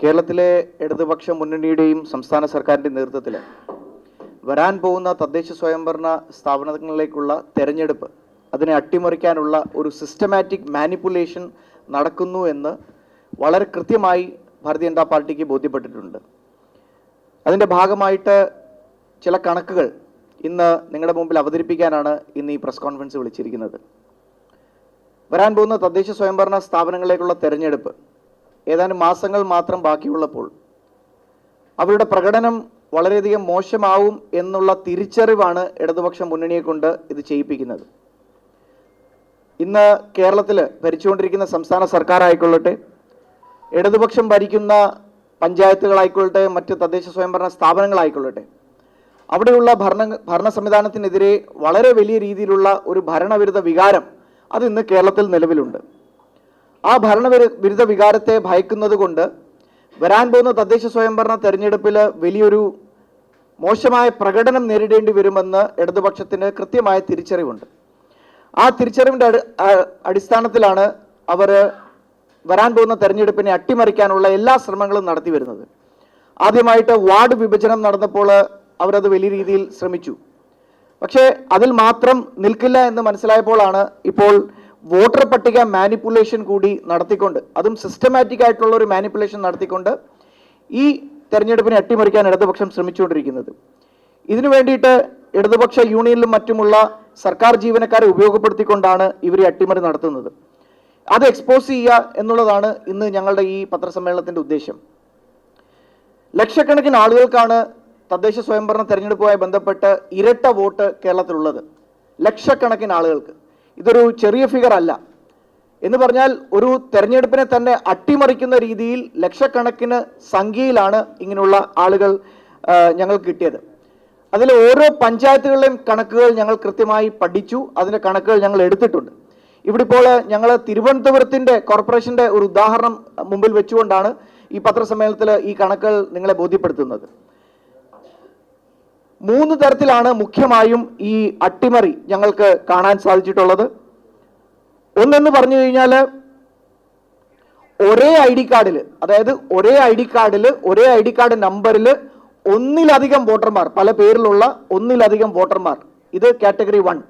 കേരളത്തിലെ ഇടതുപക്ഷ മുന്നണിയുടെയും സംസ്ഥാന സർക്കാരിന്റെ നേതൃത്വത്തിൽ വരാൻ പോകുന്ന തദ്ദേശ സ്വയംഭരണ സ്ഥാപനങ്ങളിലേക്കുള്ള തെരഞ്ഞെടുപ്പ് അതിനെ അട്ടിമറിക്കാനുള്ള ഒരു സിസ്റ്റമാറ്റിക് മാനിപ്പുലേഷൻ നടക്കുന്നു എന്ന് വളരെ കൃത്യമായി ഭാരതീയ ജനതാ പാർട്ടിക്ക് ബോധ്യപ്പെട്ടിട്ടുണ്ട്. അതിന്റെ ഭാഗമായിട്ട് ചില കണക്കുകൾ ഇന്ന് നിങ്ങളുടെ മുമ്പിൽ അവതരിപ്പിക്കാനാണ് ഇന്ന് ഈ പ്രസ് കോൺഫറൻസ് വിളിച്ചിരിക്കുന്നത്. വരാൻ പോകുന്ന തദ്ദേശ സ്വയംഭരണ സ്ഥാപനങ്ങളിലേക്കുള്ള തെരഞ്ഞെടുപ്പ് ഏതാനും മാസങ്ങൾ മാത്രം ബാക്കിയുള്ളപ്പോൾ അവരുടെ പ്രകടനം വളരെയധികം മോശമാവും എന്നുള്ള തിരിച്ചറിവാണ് ഇടതുപക്ഷ മുന്നണിയെ കൊണ്ട് ഇത് ചെയ്യിപ്പിക്കുന്നത്. ഇന്ന് കേരളത്തിൽ ഭരിച്ചുകൊണ്ടിരിക്കുന്ന സംസ്ഥാന സർക്കാർ ആയിക്കൊള്ളട്ടെ ഇടതുപക്ഷം ഭരിക്കുന്ന പഞ്ചായത്തുകളായിക്കൊള്ളട്ടെ മറ്റ് തദ്ദേശ സ്വയംഭരണ സ്ഥാപനങ്ങളായിക്കൊള്ളട്ടെ അവിടെയുള്ള ഭരണ ഭരണ സംവിധാനത്തിനെതിരെ വളരെ വലിയ രീതിയിലുള്ള ഒരു ഭരണവിരുദ്ധ വികാരം അത് ഇന്ന് കേരളത്തിൽ നിലവിലുണ്ട്. ആ ഭരണവിരു വിരുദ്ധ വികാരത്തെ ഭയക്കുന്നത് കൊണ്ട് വരാൻ പോകുന്ന തദ്ദേശ സ്വയംഭരണ തെരഞ്ഞെടുപ്പിൽ വലിയൊരു മോശമായ പ്രകടനം നേരിടേണ്ടി വരുമെന്ന് ഇടതുപക്ഷത്തിന് കൃത്യമായ തിരിച്ചറിവുണ്ട്. ആ തിരിച്ചറിവിന്റെ അടിസ്ഥാനത്തിലാണ് അവർ വരാൻ പോകുന്ന തെരഞ്ഞെടുപ്പിനെ അട്ടിമറിക്കാനുള്ള എല്ലാ ശ്രമങ്ങളും നടത്തി വരുന്നത്. ആദ്യമായിട്ട് വാർഡ് വിഭജനം നടന്നപ്പോൾ അവരത് വലിയ രീതിയിൽ ശ്രമിച്ചു. പക്ഷേ അതിൽ മാത്രം നിൽക്കില്ല എന്ന് മനസ്സിലായപ്പോഴാണ് ഇപ്പോൾ വോട്ടർ പട്ടിക മാനിപ്പുലേഷൻ കൂടി നടത്തിക്കൊണ്ട് അതും സിസ്റ്റമാറ്റിക് ആയിട്ടുള്ള ഒരു മാനിപ്പുലേഷൻ നടത്തിക്കൊണ്ട് ഈ തെരഞ്ഞെടുപ്പിനെ അട്ടിമറിക്കാൻ ഇടതുപക്ഷം ശ്രമിച്ചുകൊണ്ടിരിക്കുന്നത്. ഇതിനു വേണ്ടിയിട്ട് ഇടതുപക്ഷ യൂണിയനിലും മറ്റുമുള്ള സർക്കാർ ജീവനക്കാരെ ഉപയോഗപ്പെടുത്തിക്കൊണ്ടാണ് ഇവർ അട്ടിമറി നടത്തുന്നത്. അത് എക്സ്പോസ് ചെയ്യുക എന്നുള്ളതാണ് ഇന്ന് ഞങ്ങളുടെ ഈ പത്രസമ്മേളനത്തിന്റെ ഉദ്ദേശം. ലക്ഷക്കണക്കിന് ആളുകൾക്കാണ് തദ്ദേശ സ്വയംഭരണ തെരഞ്ഞെടുപ്പുമായി ബന്ധപ്പെട്ട് ഇരട്ട വോട്ട് കേരളത്തിലുള്ളത്. ലക്ഷക്കണക്കിന് ആളുകൾക്ക്. ഇതൊരു ചെറിയ ഫിഗർ അല്ല. എന്ന് പറഞ്ഞാൽ ഒരു തെരഞ്ഞെടുപ്പിനെ തന്നെ അട്ടിമറിക്കുന്ന രീതിയിൽ ലക്ഷക്കണക്കിന് സംഖ്യയിലാണ് ഇങ്ങനെയുള്ള ആളുകൾ ഞങ്ങൾ കിട്ടിയത്. അതിൽ ഓരോ പഞ്ചായത്തുകളിലെയും കണക്കുകൾ ഞങ്ങൾ കൃത്യമായി പഠിച്ചു. അതിന്റെ കണക്കുകൾ ഞങ്ങൾ എടുത്തിട്ടുണ്ട്. ഇവിടെ ഇപ്പോൾ ഞങ്ങൾ തിരുവനന്തപുരത്തിന്റെ കോർപ്പറേഷന്റെ ഒരു ഉദാഹരണം മുമ്പിൽ വെച്ചുകൊണ്ടാണ് ഈ പത്രസമ്മേളനത്തിൽ ഈ കണക്കുകൾ നിങ്ങളെ ബോധ്യപ്പെടുത്തുന്നത്. മൂന്ന് തരത്തിലാണ് മുഖ്യമായും ഈ അട്ടിമറി ഞങ്ങൾക്ക് കാണാൻ സാധിച്ചിട്ടുള്ളത്. ഒന്നെന്ന് പറഞ്ഞു കഴിഞ്ഞാൽ ഒരേ ഐ ഡി കാർഡിൽ അതായത് ഒരേ ഐ ഡി കാർഡിൽ ഒരേ ഐ ഡി കാർഡ് നമ്പറിൽ ഒന്നിലധികം വോട്ടർമാർ പല പേരിലുള്ള ഒന്നിലധികം വോട്ടർമാർ. ഇത് കാറ്റഗറി വൺ.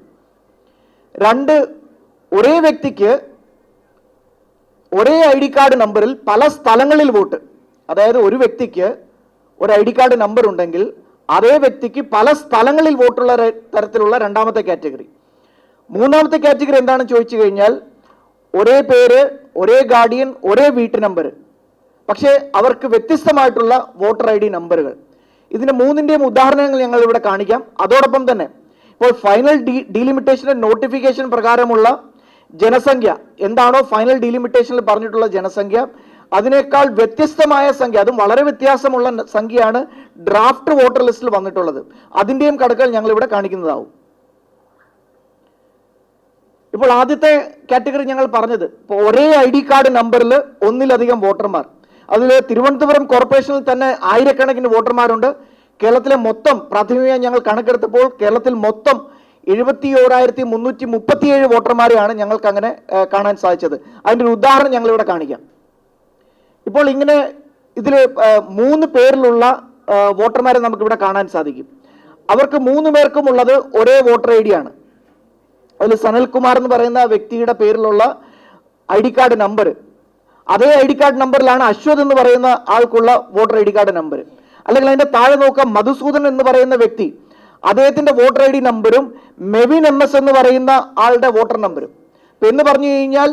രണ്ട് ഒരേ വ്യക്തിക്ക് ഒരേ ഐ ഡി കാർഡ് നമ്പറിൽ പല സ്ഥലങ്ങളിൽ വോട്ട്. അതായത് ഒരു വ്യക്തിക്ക് ഒരു ഐ ഡി കാർഡ് നമ്പർ ഉണ്ടെങ്കിൽ അതേ വ്യക്തിക്ക് പല സ്ഥലങ്ങളിൽ വോട്ടുള്ള തരത്തിലുള്ള രണ്ടാമത്തെ കാറ്റഗറി. മൂന്നാമത്തെ കാറ്റഗറി എന്താണെന്ന് ചോദിച്ചു കഴിഞ്ഞാൽ ഒരേ പേര് ഒരേ ഗാർഡിയൻ ഒരേ വീട്ടു നമ്പർ. പക്ഷേ അവർക്ക് വ്യത്യസ്തമായിട്ടുള്ള വോട്ടർ ഐ ഡി നമ്പറുകൾ. ഇതിന്റെ മൂന്നിന്റെയും ഉദാഹരണങ്ങൾ ഞങ്ങൾ ഇവിടെ കാണിക്കാം. അതോടൊപ്പം തന്നെ ഇപ്പോൾ ഫൈനൽ ഡി ഡീലിമിറ്റേഷന്റെ നോട്ടിഫിക്കേഷൻ പ്രകാരമുള്ള ജനസംഖ്യ. എന്താണോ ഫൈനൽ ഡീലിമിറ്റേഷനിൽ പറഞ്ഞിട്ടുള്ള ജനസംഖ്യ? അതിനേക്കാൾ വ്യത്യസ്തമായ സംഖ്യ അതും വളരെ വ്യത്യാസമുള്ള സംഖ്യയാണ് ഡ്രാഫ്റ്റ് വോട്ടർ ലിസ്റ്റിൽ വന്നിട്ടുള്ളത്. അതിന്റെയും കണക്കുകൾ ഞങ്ങൾ ഇവിടെ കാണിക്കുന്നതാവും. ഇപ്പോൾ ആദ്യത്തെ കാറ്റഗറി ഞങ്ങൾ പറഞ്ഞത് ഇപ്പോൾ ഒരേ ഐ ഡി കാർഡ് നമ്പറിൽ ഒന്നിലധികം വോട്ടർമാർ. അതിൽ തിരുവനന്തപുരം കോർപ്പറേഷനിൽ തന്നെ ആയിരക്കണക്കിന് വോട്ടർമാരുണ്ട്. കേരളത്തിലെ മൊത്തം പ്രാഥമികമായി ഞങ്ങൾ കണക്കെടുത്തപ്പോൾ കേരളത്തിൽ മൊത്തം എഴുപത്തി ഓരായിരത്തി മുന്നൂറ്റി മുപ്പത്തിയേഴ് വോട്ടർമാരെയാണ് ഞങ്ങൾക്ക് അങ്ങനെ കാണാൻ സാധിച്ചത്. അതിന്റെ ഒരു ഉദാഹരണം ഞങ്ങളിവിടെ കാണിക്കാം. ഇപ്പോൾ ഇങ്ങനെ ഇതിൽ മൂന്ന് പേരിലുള്ള വോട്ടർമാരെ നമുക്കിവിടെ കാണാൻ സാധിക്കും. അവർക്ക് മൂന്ന് പേർക്കും ഉള്ളത് ഒരേ വോട്ടർ ഐ ഡി ആണ്. അതിൽ സനൽകുമാർ എന്ന് പറയുന്ന വ്യക്തിയുടെ പേരിലുള്ള ഐ ഡി കാർഡ് നമ്പർ. അതേ ഐ ഡി കാർഡ് നമ്പറിലാണ് അശ്വത് എന്ന് പറയുന്ന ആൾക്കുള്ള voter I D card number. അല്ലെങ്കിൽ അതിന്റെ താഴെ നോക്കാം മധുസൂദൻ എന്ന് പറയുന്ന വ്യക്തി. അദ്ദേഹത്തിന്റെ വോട്ടർ ഐ ഡി നമ്പറും മെവിൻ എം എസ് എന്ന് പറയുന്ന ആളുടെ വോട്ടർ ഇപ്പം എന്ന് പറഞ്ഞു കഴിഞ്ഞാൽ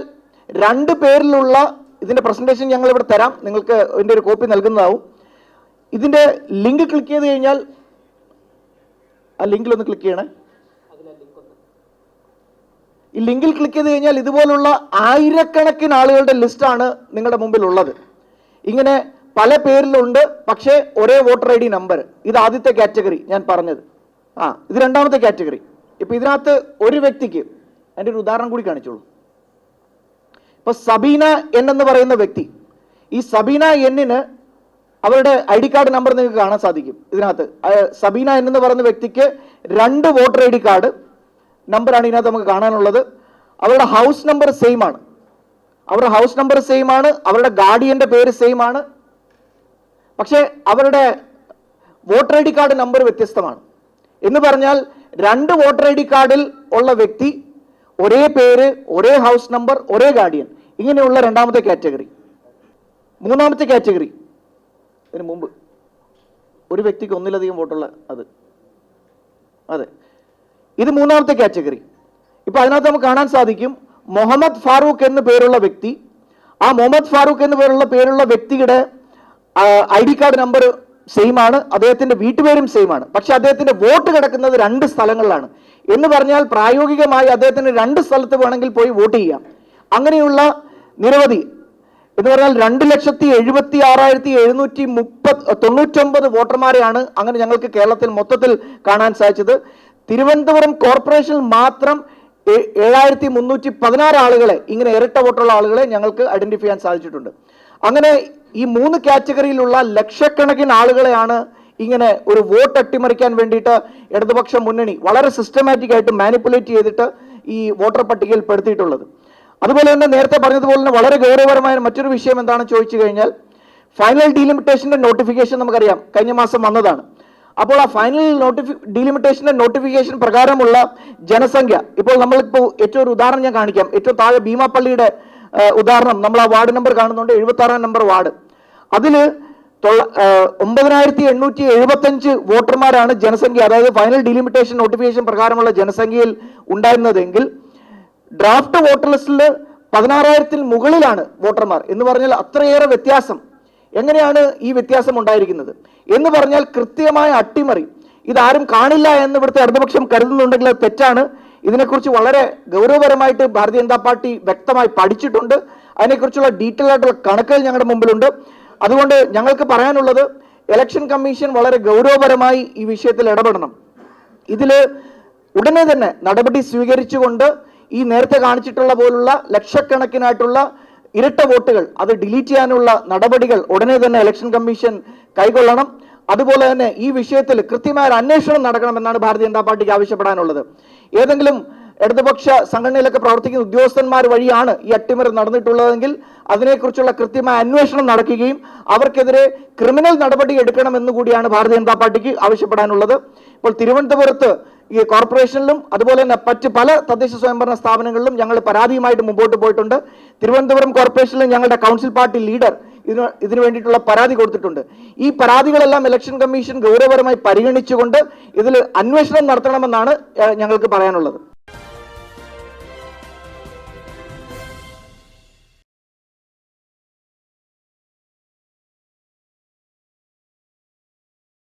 രണ്ട് പേരിലുള്ള ഇതിന്റെ പ്രസന്റേഷൻ ഞങ്ങൾ ഇവിടെ തരാം. നിങ്ങൾക്ക് ഇതിന്റെ ഒരു കോപ്പി നൽകുന്നതാവും. ഇതിന്റെ ലിങ്ക് ക്ലിക്ക് ചെയ്ത് കഴിഞ്ഞാൽ ആ ലിങ്കിൽ ഒന്ന് ക്ലിക്ക് ചെയ്യണേ. ഈ ലിങ്കിൽ ക്ലിക്ക് ചെയ്ത് കഴിഞ്ഞാൽ ഇതുപോലുള്ള ആയിരക്കണക്കിന് ആളുകളുടെ ലിസ്റ്റാണ് നിങ്ങളുടെ മുമ്പിൽ ഉള്ളത് ഇങ്ങനെ പല പേരിലുണ്ട് പക്ഷേ ഒരേ വോട്ടർ ഐ ഡി നമ്പർ ഇത് ആദ്യത്തെ കാറ്റഗറി ഞാൻ പറഞ്ഞത്. ആ ഇത് രണ്ടാമത്തെ കാറ്റഗറി ഇപ്പം ഇതിനകത്ത് ഒരു വ്യക്തിക്ക് എന്റെ ഒരു ഉദാഹരണം കൂടി കാണിച്ചോളൂ. ഇപ്പൊ സബീന എൻ എന്ന് പറയുന്ന വ്യക്തി ഈ സബീന എന്നിന് അവരുടെ ഐ ഡി കാർഡ് നമ്പർ നിങ്ങൾക്ക് കാണാൻ സാധിക്കും ഇതിനകത്ത്. സബീന എൻ എന്ന് പറയുന്ന വ്യക്തിക്ക് രണ്ട് വോട്ടർ ഐ ഡി കാർഡ് നമ്പറാണ് ഇതിനകത്ത് നമുക്ക് കാണാനുള്ളത്. അവരുടെ ഹൗസ് നമ്പർ സെയിം ആണ്. അവരുടെ ഹൗസ് നമ്പർ സെയിം ആണ് അവരുടെ ഗാർഡിയന്റെ പേര് സെയിം ആണ്. പക്ഷേ അവരുടെ voter I D card number വ്യത്യസ്തമാണ്. എന്ന് പറഞ്ഞാൽ രണ്ട് വോട്ടർ ഐ ഡി കാർഡിൽ ഉള്ള വ്യക്തി ഒരേ പേര് ഒരേ ഹൗസ് നമ്പർ ഒരേ ഗാർഡിയൻ ഇങ്ങനെയുള്ള രണ്ടാമത്തെ കാറ്റഗറി മൂന്നാമത്തെ കാറ്റഗറി അതിന് മുമ്പ് ഒരു വ്യക്തിക്ക് ഒന്നിലധികം വോട്ടുള്ള അത്. അതെ. ഇത് മൂന്നാമത്തെ കാറ്റഗറി ഇപ്പൊ അതിനകത്ത് നമുക്ക് കാണാൻ സാധിക്കും മുഹമ്മദ് ഫാറൂഖ് എന്ന് പേരുള്ള വ്യക്തി. ആ മുഹമ്മദ് ഫാറൂഖ് എന്ന് പേരുള്ള പേരുള്ള വ്യക്തിയുടെ I D card number same ആണ്. അദ്ദേഹത്തിന്റെ വീട്ടുപേരും സെയിം ആണ്. പക്ഷെ അദ്ദേഹത്തിന്റെ വോട്ട് കിടക്കുന്നത് രണ്ട് സ്ഥലങ്ങളിലാണ്. എന്ന് പറഞ്ഞാൽ പ്രായോഗികമായി അദ്ദേഹത്തിന് രണ്ട് സ്ഥലത്ത് വേണമെങ്കിൽ പോയി വോട്ട് ചെയ്യാം. അങ്ങനെയുള്ള നിരവധി എന്ന് പറഞ്ഞാൽ രണ്ട് ലക്ഷത്തി എഴുപത്തി ആറായിരത്തി എഴുന്നൂറ്റി മുപ്പത് തൊണ്ണൂറ്റൊമ്പത് വോട്ടർമാരെയാണ് അങ്ങനെ ഞങ്ങൾക്ക് കേരളത്തിൽ മൊത്തത്തിൽ കാണാൻ സാധിച്ചത്. തിരുവനന്തപുരം കോർപ്പറേഷനിൽ മാത്രം ഏഴായിരത്തി മുന്നൂറ്റി പതിനാറ് ആളുകളെ ഇങ്ങനെ ഇരട്ട വോട്ടുള്ള ആളുകളെ ഞങ്ങൾക്ക് ഐഡന്റിഫൈ ചെയ്യാൻ സാധിച്ചിട്ടുണ്ട്. അങ്ങനെ ഈ മൂന്ന് കാറ്റഗറിയിലുള്ള ലക്ഷക്കണക്കിന് ആളുകളെയാണ് ഇങ്ങനെ ഒരു വോട്ട് അട്ടിമറിക്കാൻ വേണ്ടിയിട്ട് ഇടതുപക്ഷ മുന്നണി വളരെ സിസ്റ്റമാറ്റിക് ആയിട്ട് മാനിപ്പുലേറ്റ് ചെയ്തിട്ട് ഈ വോട്ടർ പട്ടികയിൽ പെടുത്തിയിട്ടുള്ളത്. അതുപോലെ തന്നെ നേരത്തെ പറഞ്ഞതുപോലെ തന്നെ വളരെ ഗൗരവപരമായ മറ്റൊരു വിഷയം എന്താണെന്ന് ചോദിച്ചു കഴിഞ്ഞാൽ ഫൈനൽ ഡീലിമിറ്റേഷന്റെ നോട്ടിഫിക്കേഷൻ നമുക്കറിയാം. കഴിഞ്ഞ മാസം വന്നതാണ്. അപ്പോൾ ആ ഫൈനൽ നോട്ടിഫി ഡീലിമിറ്റേഷന്റെ നോട്ടിഫിക്കേഷൻ പ്രകാരമുള്ള ജനസംഖ്യ ഇപ്പോൾ നമ്മളിപ്പോൾ ഏറ്റവും ഒരു ഉദാഹരണം ഞാൻ കാണിക്കാം. ഏറ്റവും താഴെ ഭീമാപ്പള്ളിയുടെ ഉദാഹരണം നമ്മൾ ആ വാർഡ് നമ്പർ കാണുന്നുണ്ട് എഴുപത്തി ആറാം നമ്പർ വാർഡ്. തൊള്ള ഒമ്പതിനായിരത്തി എണ്ണൂറ്റി എഴുപത്തഞ്ച് വോട്ടർമാരാണ് ജനസംഖ്യ അതായത് ഫൈനൽ ഡിലിമിറ്റേഷൻ നോട്ടിഫിക്കേഷൻ പ്രകാരമുള്ള ജനസംഖ്യയിൽ ഉണ്ടായിരുന്നതെങ്കിൽ ഡ്രാഫ്റ്റ് വോട്ടർ ലിസ്റ്റിൽ പതിനാറായിരത്തിൽ മുകളിലാണ് വോട്ടർമാർ. എന്ന് പറഞ്ഞാൽ അത്രയേറെ വ്യത്യാസം. എങ്ങനെയാണ് ഈ വ്യത്യാസം ഉണ്ടായിരിക്കുന്നത്? എന്ന് പറഞ്ഞാൽ കൃത്യമായ അട്ടിമറി. ഇതാരും കാണില്ല എന്ന് ഇവിടുത്തെ ഇടതുപക്ഷം കരുതുന്നുണ്ടെങ്കിൽ അത് തെറ്റാണ്. ഇതിനെക്കുറിച്ച് വളരെ ഗൗരവപരമായിട്ട് ഭാരതീയ ജനതാ പാർട്ടി വ്യക്തമായി പഠിച്ചിട്ടുണ്ട്. അതിനെക്കുറിച്ചുള്ള ഡീറ്റെയിൽ ആയിട്ടുള്ള കണക്കുകൾ ഞങ്ങളുടെ മുമ്പിലുണ്ട്. അതുകൊണ്ട് ഞങ്ങൾക്ക് പറയാനുള്ളത് ഇലക്ഷൻ കമ്മീഷൻ വളരെ ഗൗരവപരമായി ഈ വിഷയത്തിൽ ഇടപെടണം. ഇതിൽ ഉടനെ തന്നെ നടപടി സ്വീകരിച്ചുകൊണ്ട് ഈ നേരത്തെ കാണിച്ചിട്ടുള്ള പോലുള്ള ലക്ഷക്കണക്കിനായിട്ടുള്ള ഇരട്ട വോട്ടുകൾ അത് ഡിലീറ്റ് ചെയ്യാനുള്ള നടപടികൾ ഉടനെ തന്നെ ഇലക്ഷൻ കമ്മീഷൻ കൈകൊള്ളണം അതുപോലെ തന്നെ ഈ വിഷയത്തിൽ കൃത്യമായ ഒരു അന്വേഷണം നടക്കണമെന്നാണ് ഭാരതീയ ജനതാ പാർട്ടിക്ക് ആവശ്യപ്പെടാനുള്ളത്. ഏതെങ്കിലും ഇടതുപക്ഷ സംഘടനയിലൊക്കെ പ്രവർത്തിക്കുന്ന ഉദ്യോഗസ്ഥന്മാർ വഴിയാണ് ഈ അട്ടിമറി നടന്നിട്ടുള്ളതെങ്കിൽ അതിനെക്കുറിച്ചുള്ള കൃത്യമായ അന്വേഷണം നടക്കുകയും അവർക്കെതിരെ ക്രിമിനൽ നടപടി എടുക്കണമെന്ന് കൂടിയാണ് ഭാരതീയ ജനതാ പാർട്ടിക്ക് ആവശ്യപ്പെടാനുള്ളത്. ഇപ്പോൾ തിരുവനന്തപുരത്ത് ഈ കോർപ്പറേഷനിലും അതുപോലെ തന്നെ മറ്റ് പല തദ്ദേശ സ്വയംഭരണ സ്ഥാപനങ്ങളിലും ഞങ്ങൾ പരാതിയുമായിട്ട് മുമ്പോട്ട് പോയിട്ടുണ്ട്. തിരുവനന്തപുരം കോർപ്പറേഷനിൽ ഞങ്ങളുടെ കൗൺസിൽ പാർട്ടി ലീഡർ ഇതിന് ഇതിനു വേണ്ടിയിട്ടുള്ള പരാതി കൊടുത്തിട്ടുണ്ട്. ഈ പരാതികളെല്ലാം ഇലക്ഷൻ കമ്മീഷൻ ഗൗരവപരമായി പരിഗണിച്ചുകൊണ്ട് ഇതിൽ അന്വേഷണം നടത്തണമെന്നാണ് ഞങ്ങൾക്ക് പറയാനുള്ളത്.